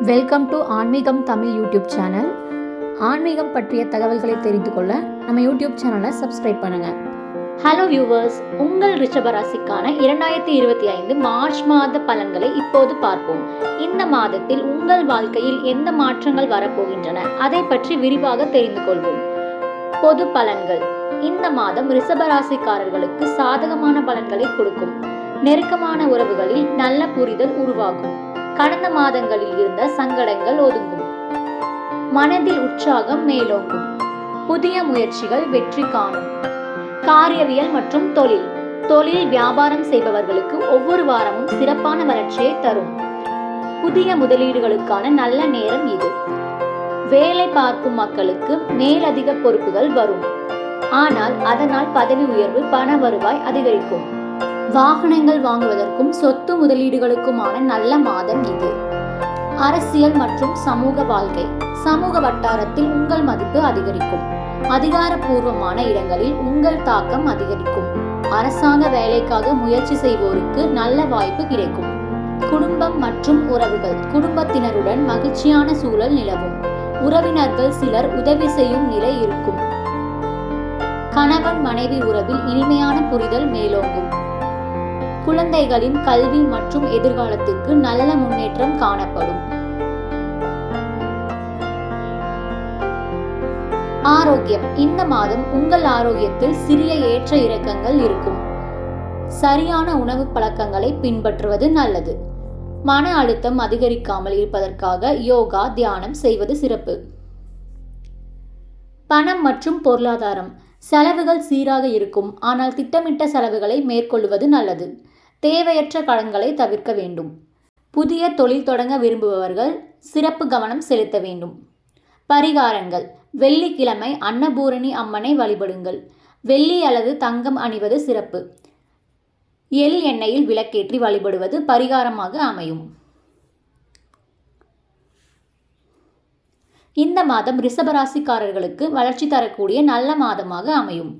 Welcome to ஆன்மீகம் Tamil YouTube channel ஆன்மீகம் பற்றிய தகவல்களை தெரிந்து கொள்ள நம்ம யூடியூப் சேனலை சப்ஸ்கிரைப் பண்ணுங்க. ஹலோ வியூவர்ஸ் உங்கள் ரிஷபராசிக்கான இரண்டாயிரத்தி இருபத்தி ஐந்து மார்ச் மாத பலன்களை இப்போது பார்ப்போம். இந்த மாதத்தில் உங்கள் வாழ்க்கையில் எந்த மாற்றங்கள் வரப்போகின்றன? அதை பற்றி விரிவாக தெரிந்து கொள்வோம். பொது பலன்கள். இந்த மாதம் ரிஷபராசிக்காரர்களுக்கு சாதகமான பலன்களை கொடுக்கும். நெருக்கமான உறவுகளில் நல்ல புரிதல் உருவாகும். கடந்த மாதங்களில் இருந்த சங்கடங்கள் ஒதுங்கும். மனதில் உற்சாகம் மேலோங்கும். புதிய முயற்சிகள் வெற்றி காணும். காரியவியல் மற்றும் தொழில். தொழில் வியாபாரம் செய்பவர்களுக்கு ஒவ்வொரு வாரமும் சிறப்பான வளர்ச்சியை தரும். புதிய முதலீடுகளுக்கான நல்ல நேரம் இது. வேலை பார்க்கும் மக்களுக்கு மேலதிக பொறுப்புகள் வரும். ஆனால் அதனால் பதவி உயர்வு பண வருவாய் அதிகரிக்கும். வாகனங்கள் வாங்குவதற்கும் சொத்து முதலீடுகளுக்குமான நல்ல மாதம் இது. அரசியல் மற்றும் சமூக வாழ்க்கை. சமூக வட்டாரத்தில் உங்கள் மதிப்பு அதிகரிக்கும். அதிகாரப்பூர்வமான இடங்களில் உங்கள் தாக்கம் அதிகரிக்கும். அரசாங்க வேலைக்காக முயற்சி செய்வோருக்கு நல்ல வாய்ப்பு கிடைக்கும். குடும்பம் மற்றும் உறவுகள். குடும்பத்தினருடன் மகிழ்ச்சியான சூழல் நிலவும். உறவினர்கள் சிலர் உதவி செய்யும் நிலை இருக்கும். கணவன் மனைவி உறவில் இனிமையான புரிதல் மேலோங்கும். குழந்தைகளின் கல்வி மற்றும் எதிர்காலத்திற்கு நல்ல முன்னேற்றம் காணப்படும். ஆரோக்கியம். இந்த மாதம் உங்கள் ஆரோக்கியத்தில் சிறிய ஏற்ற இறக்கங்கள் இருக்கும். சரியான உணவு பழக்கங்களை பின்பற்றுவது நல்லது. மன அழுத்தம் அதிகரிக்காமல் இருப்பதற்காக யோகா தியானம் செய்வது சிறப்பு. பணம் மற்றும் பொருளாதாரம். செலவுகள் சீராக இருக்கும். ஆனால் திட்டமிட்ட செலவுகளை மேற்கொள்வது நல்லது. தேவையற்ற கடன்களை தவிர்க்க வேண்டும். புதிய தொழில் தொடங்க விரும்புபவர்கள் சிறப்பு கவனம் செலுத்த வேண்டும். பரிகாரங்கள். வெள்ளிக்கிழமை அன்னபூரணி அம்மனை வழிபடுங்கள். வெள்ளி அல்லது தங்கம் அணிவது சிறப்பு. எள் எண்ணெயில் விளக்கேற்றி வழிபடுவது பரிகாரமாக அமையும். இந்த மாதம் ரிஷபராசிக்காரர்களுக்கு வளர்ச்சி தரக்கூடிய நல்ல மாதமாக அமையும்.